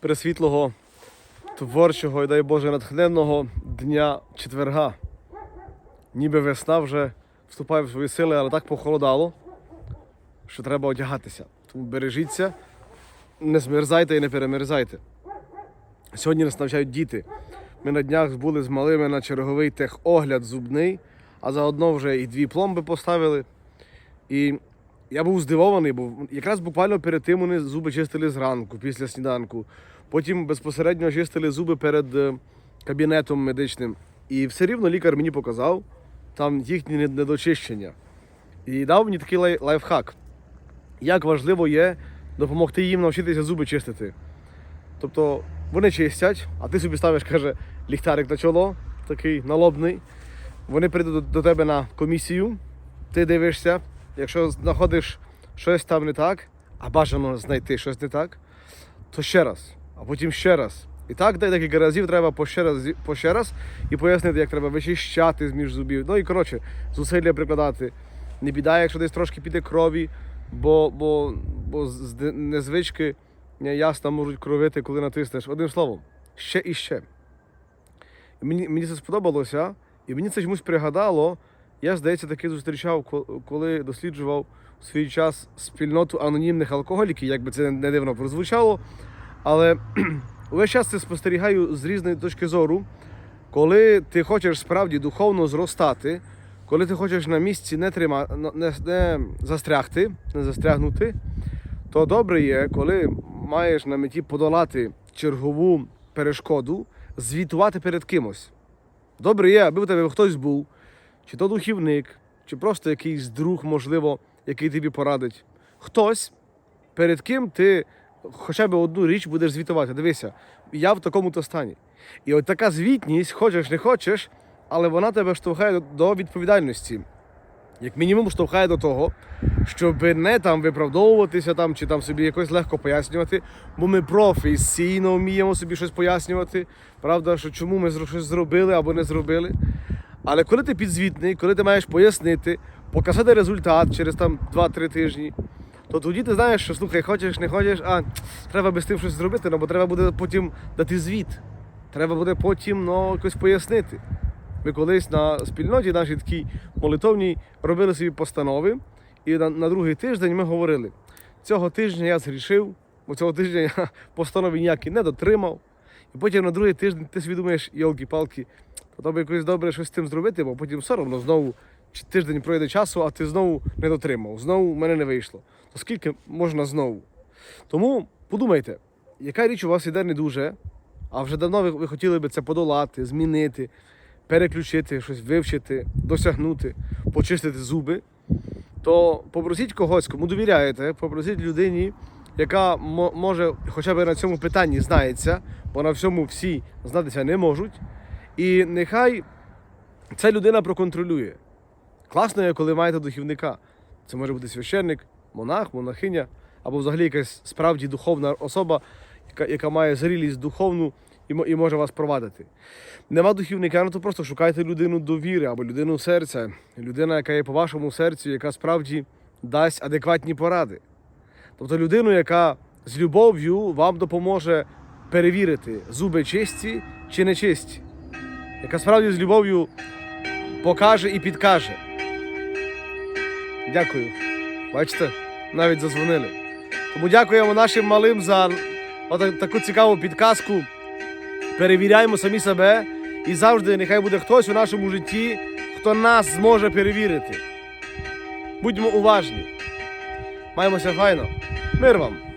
пресвітлого, творчого і дай Боже натхненного дня четверга. Ніби весна вже вступає в свої сили, але так похолодало, що треба одягатися. Тому бережіться, не змерзайте і не перемерзайте. Сьогодні нас навчають діти. Ми на днях були з малими на черговий техогляд зубний, а заодно вже і дві пломби поставили. І я був здивований, бо якраз буквально перед тим вони зуби чистили зранку, після сніданку. Потім безпосередньо чистили зуби перед е, кабінетом медичним. І все рівно лікар мені показав там їхні недочищення. І дав мені такий лай- лайфхак. Як важливо є допомогти їм навчитися зуби чистити. Тобто вони чистять, а ти собі ставиш, каже, ліхтарик на чоло, такий налобний. Вони прийдуть до, до тебе на комісію, ти дивишся, якщо знаходиш щось там не так, а бажано знайти щось не так, то ще раз, а потім ще раз. І так декілька разів треба по ще раз, по ще раз і пояснити, як треба вичищати з між зубів. Ну і коротше, зусилля прикладати. Не біда, якщо десь трошки піде крові, бо, бо, бо з незвички ня- ясна можуть кровити, коли натиснеш. Одним словом, ще і ще. Мені, мені це сподобалося, і мені це чомусь пригадало. Я, здається, таки зустрічав, коли досліджував у свій час спільноту анонімних алкоголіків, як би це не дивно прозвучало. Але увесь час це спостерігаю з різної точки зору. Коли ти хочеш справді духовно зростати, коли ти хочеш на місці не, трима, не, не застрягти, не застрягнути, то добре є, коли маєш на меті подолати чергову перешкоду, звітувати перед кимось. Добре є, аби у тебе хтось був, чи то духівник, чи просто якийсь друг, можливо, який тобі порадить. Хтось, перед ким ти хоча б одну річ будеш звітувати. Дивися, я в такому-то стані. І от така звітність, хочеш не хочеш, але вона тебе штовхає до- відповідальності. Як мінімум штовхає до того, щоб не там виправдовуватися там, чи там собі якось легко пояснювати, бо ми професійно вміємо собі щось пояснювати. Правда, що чому ми щось зробили або не зробили. Але коли ти підзвітний, коли ти маєш пояснити, показати результат через там 2-3 тижні, то тоді ти знаєш, що слухай, хочеш, не хочеш, а треба би з тим щось зробити, ну, бо треба буде потім дати звіт. Треба буде потім ну, якось пояснити. Ми колись на спільноті нашій такій молитовній робили собі постанови, і на, на другий тиждень ми говорили: цього тижня я згрішив, бо цього тижня я постанови ніякі не дотримав. І потім на другий тиждень ти собі йолки-палки, треба якось добре щось з тим зробити, бо потім соромно знову чи тиждень пройде часу, а ти знову не дотримав. Знову в мене не вийшло. То скільки можна знову? Тому подумайте, яка річ у вас іде не дуже, а вже давно ви, ви хотіли би це подолати, змінити, переключити, щось вивчити, досягнути, почистити зуби, то попросіть когось, кому довіряєте, попросіть людині, яка мо- може хоча б на цьому питанні знається, бо на всьому всі знатися не можуть. І нехай ця людина проконтролює. Класно коли маєте духівника. Це може бути священник, монах, монахиня, або взагалі якась справді духовна особа, яка, яка має зрілість духовну і, і може вас провадити. Нема духівника, ну то просто шукайте людину довіри або людину серця, людина, яка є по вашому серцю, яка справді дасть адекватні поради. Тобто людину, яка з любов'ю вам допоможе перевірити, зуби чисті чи не чисті, яка справді з любов'ю покаже і підкаже. Дякую. Бачите, навіть зазвонили. Тому дякуємо нашим малим за таку цікаву підказку. Перевіряємо самі себе і завжди нехай буде хтось у нашому житті, хто нас зможе перевірити. Будьмо уважні. Маємося файно. Мир вам!